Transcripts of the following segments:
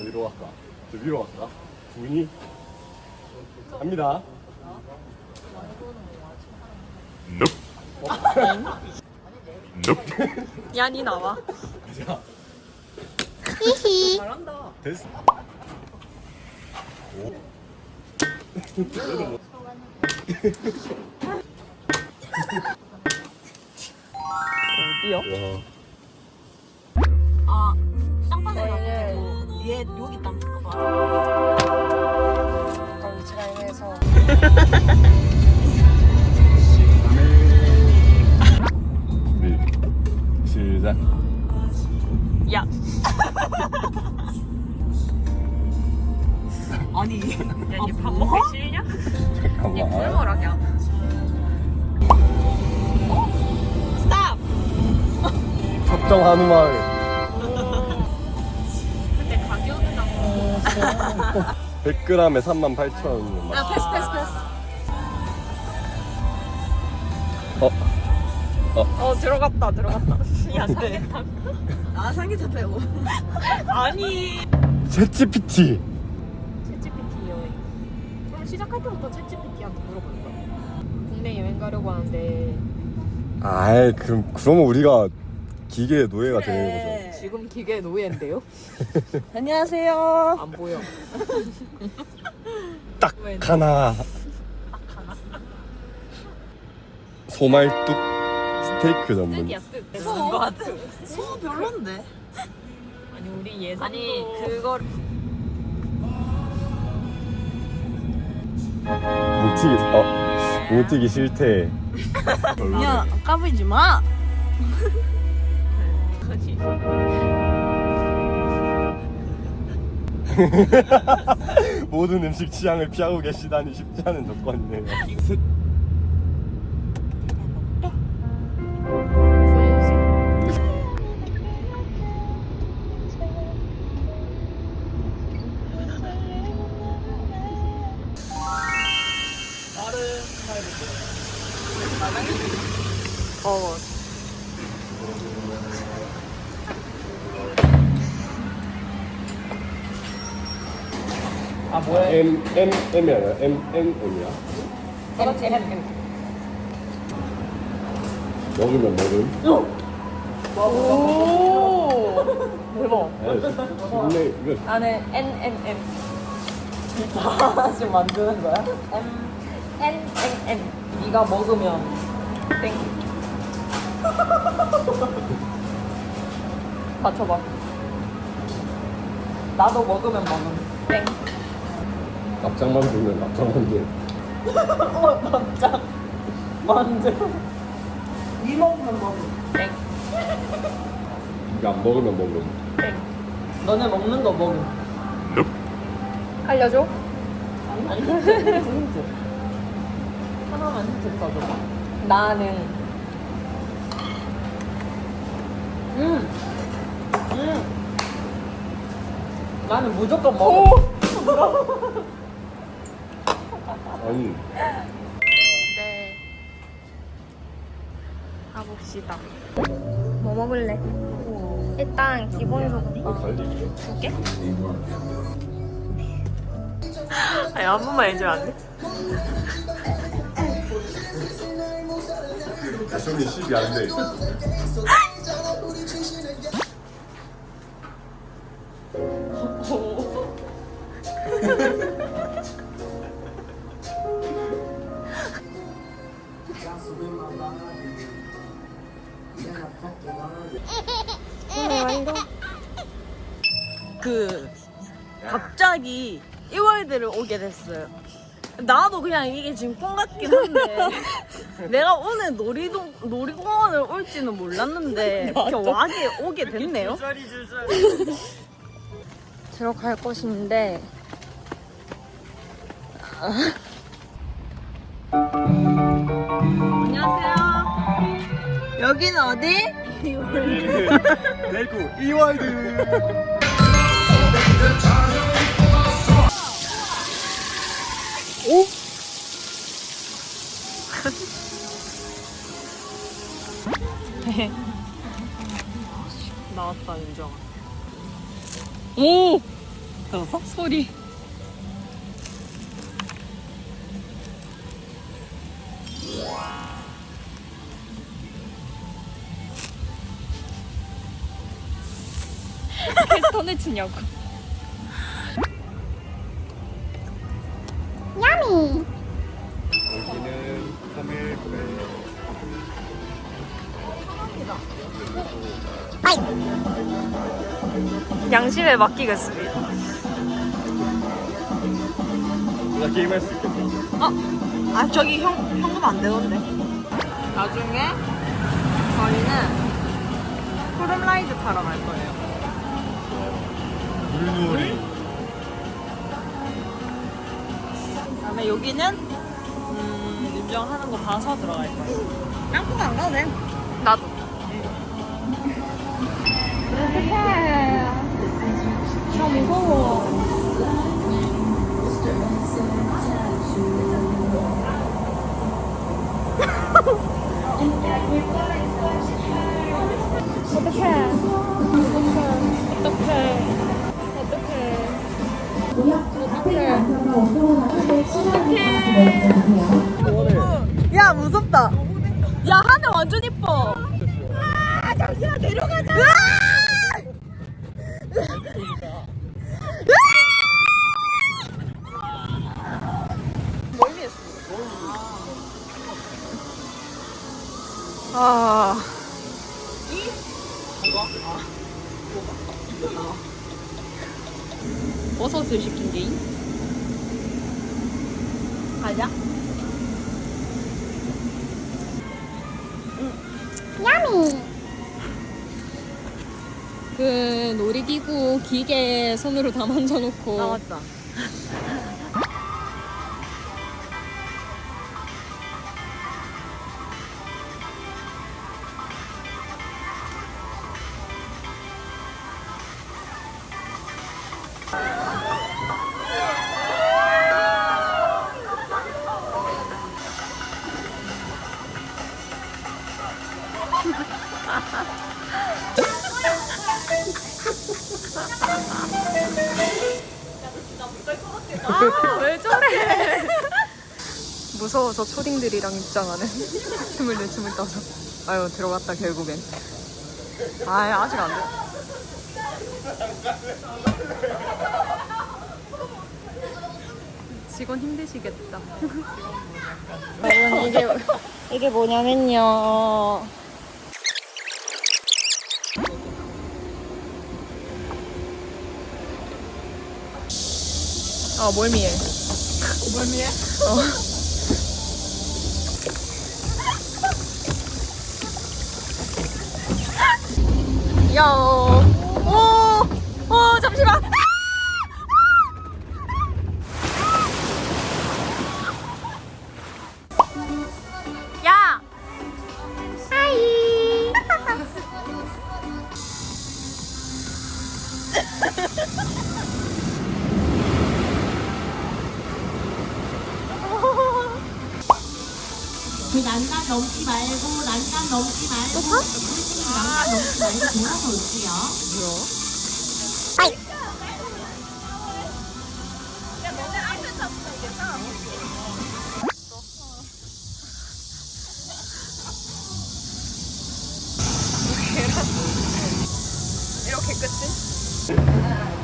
어디로 갈까? 저 위로 갈까? 분이 갑니다. 야, 니 나와. 자, 잘한다. 됐어. 오. 어디요? 와. 아, 땅바닥에 놔두고 얘 여기 땅 봐. 네. 시작. 야. 아니, 야, 니밥 먹기 싫냐? 니 잠깐만. 스탑! sab정 한우마을. 100g에 38,000원. 야 패스 패스 패스. 어. 어, 들어갔다, 들어갔다. 야, 삼계탕. 아 삼계탕 빼고. 아니. 챗GPT. 챗GPT 여행. 그럼 시작할 때부터 챗GPT한테 물어볼 거야. 국내 여행 가려고 하는데 아이, 그럼 그러면 우리가 기계의 노예가 되는 거죠. 지금 기계 노예인데요? 안녕하세요. 안 보여. 딱 하나. 소말뚝 스테이크 전문. 뜻이야, 뜻. 소? 거 같아. 소 별론데. 아니, 우리 예산. 아니 그거 뭉치기 어 뭉치기 싫대. 그냥 까불지 마. 아니. 모든 음식 취향을 피하고 계시다니 쉽지 않은 조건이네요. 어. 아 뭐야? M M M이 아니라 M N M이야. 그렇지, 햄, 햄. 먹으면 먹음. 오. 대박. 근데 이거 안에 N N M. 하나씩 만드는 거야? M N N M. 네가 먹으면 땡. 맞춰봐. 나도 먹으면 먹음. 땡. 납작만 주면 납작만 줘. 어, 납작. 만두. 니 먹으면 먹어. 땡. 이거 안 먹으면 먹음. 땡. 너네 먹는 거 먹음. 알려줘? 아니, 힌트, 힌트, 힌트. 하나만 힌트 써줘봐. 나는. 음. 음. 나는 무조건 먹어. 아니 네. 가봅시다. 뭐 먹을래? 일단 기본 소금빵. 두 개? 아니 한 번만 해주면 안 돼? 대성이 10이 안 돼. 그 갑자기 1월드를 오게 됐어요. 나도 그냥 이게 지금 꿈 같긴 한데 내가 오늘 놀이동 놀이공원을 올지는 몰랐는데 이렇게 와게 오게 됐네요. 들어갈 곳인데 안녕하세요. 여기는 어디? 대구 이월드. 나 나왔다 윤정아. 오 들었어? 소리. 캐스터네 치냐고. 양심에 맡기겠습니다. 나 게임할 수 있겠다 아 저기 형 현금 안 되던데. 나중에 저희는 푸른라이드 타러 갈 거예요. 물놀이 그다음에 여기는 음, 윤정 하는 거 봐서 들어갈 거예요. 땅콩 안 가도 돼. 나도. 저 무서워. 야 무섭다. 야 하늘 완전 이뻐. 아 잠시만 내려가자 했어. 아. 버섯을 시킨 게임? 가자. 그 놀이기구 기계 손으로 다 만져놓고 아 맞다. 왜 저래? 무서워서 초딩들이랑 입장하는 스물네 스물다섯. 아유 들어갔다 결국엔. 아 아직 안 돼. 직원 힘드시겠다. 여러분 이게 이게 뭐냐면요. 아 멀미해. 멀미해? 야. 오. 오 잠시만. 야. 하이. 그 난간 넘지 말고 난간 넘지 말고 물등이 난간 넘지 말고 돌아서 올게요. 이렇게 끝이?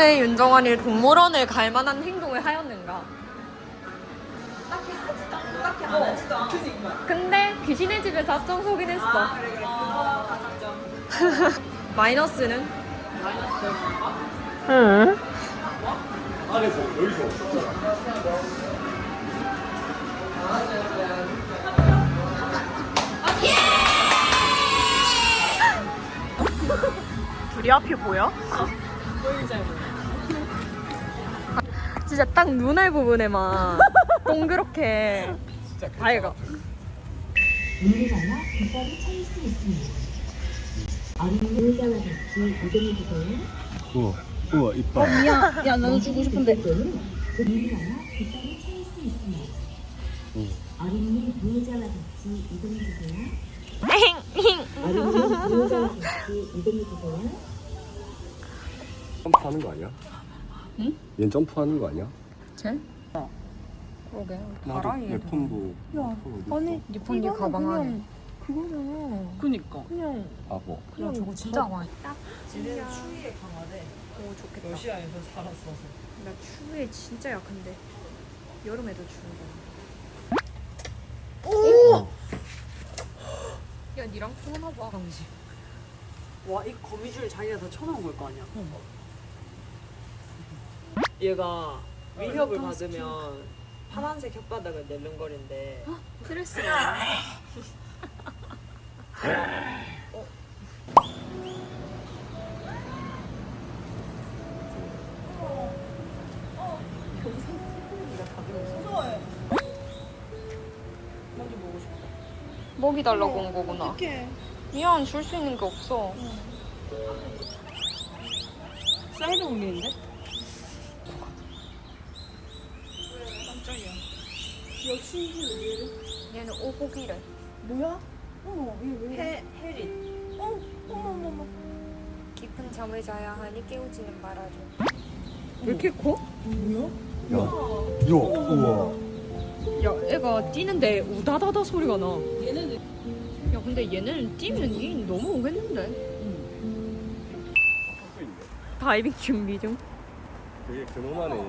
때문에 윤정환이 동물원을 갈 만한 행동을 하였는가? 딱히 하지도 않고 딱히 안 하지도 않고 근데 귀신의 집에서 앞장 서긴 했어. 아 그래 그래 아, 그거 가장 마이너스는? 응. 안에서 여기서 둘이 앞이 보여? 보이지 않아 진짜 딱 눈알 부분에만 동그랗게 밝아. 물이거나 빗살이 차일 수 있습니다. 어린 물자와 같이 이동해주세요. 우와 우와 이빨 미안. 야 나도 주고 싶은데. 물이거나 빗살이 차일 수 있습니다. 어린이 보호자와 같이 이동해주세요. 어린이 보호자와 같이 이동해주세요. 점프하는 거 아니야? 응? 얘 점프하는 거 아니야? 쟤? 그러게. 나도 내 폰도 야 아니 니폰 니 가방 안에. 그거잖아. 그니까. 그냥 아 뭐? 그냥 저거 진짜 많이 딱. 지는 추위에 강하대. 오 좋겠다. 러시아에서 살았어서. 나 추위에 진짜 약한데. 여름에도 추운데. 오! 야 니랑 통하나 봐. 강지. 와, 이 거미줄 자기가 다 쳐놓은 걸 거 아니야? 얘가 위협을 받으면 파란색 혓바닥을 내는거린데 스트레스가. 먹이 달라고 온 거구나. 미안 줄 수 있는 게 없어. 사이드 올리는데? 얘는 오고기래. 해, 해리. 깊은 잠을 자야 하니 깨우지는 말아줘. 왜 이렇게 커? 야 우와 우와 야, 애가 뛰는데 우다다다 소리가 나. 얘는 야, 근데 얘는 뛰면 이 너무 오겠는데. 다이빙 준비 중. 되게 근엄하네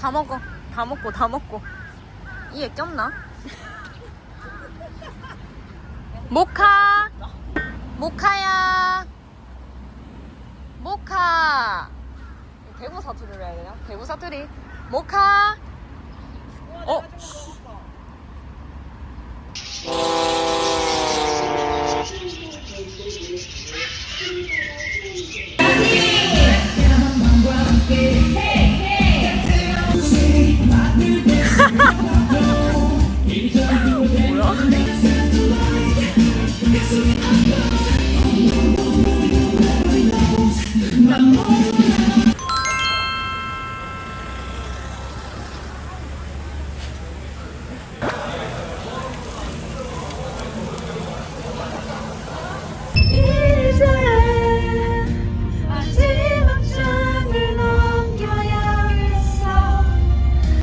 다 먹어. 다 먹고 다 먹고. 이에 꼈나? 모카. 모카야. 모카. 대구 사투리로 해야 되나? 대구 사투리. 모카. 어? Ha ha!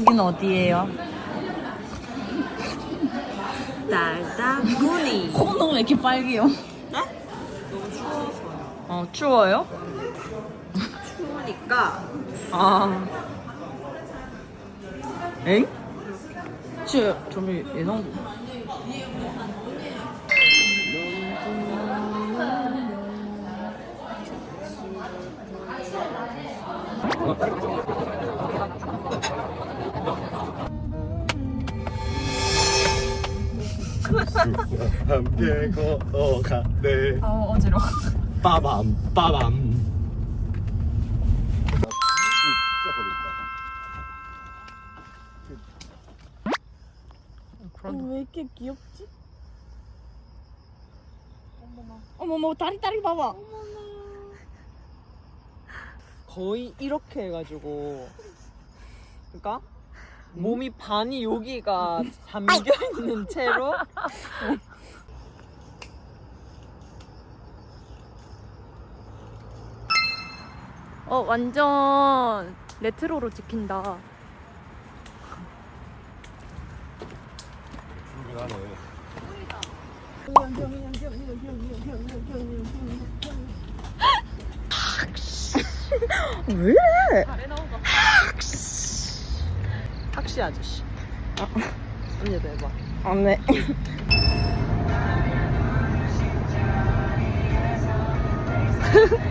여긴 어디예요? 달다구니. 코는 왜 이렇게 빨개요? 네? 너무 추워서. 어, 추워요? 추우니까. 아. 엥? 치, 저기 예상. 함께 걸어가네 아, 어지러워. 빠밤 빠밤 왜 이렇게 귀엽지? 어머머 다리 다리 봐봐. 거의 이렇게 해가지고, 그러니까 몸이 반이 여기가 잠겨 있는 채로. 어, 완전 레트로로 찍힌다. 든든하네 왜? 탁시 아저씨. 언니도 해봐. 안 해.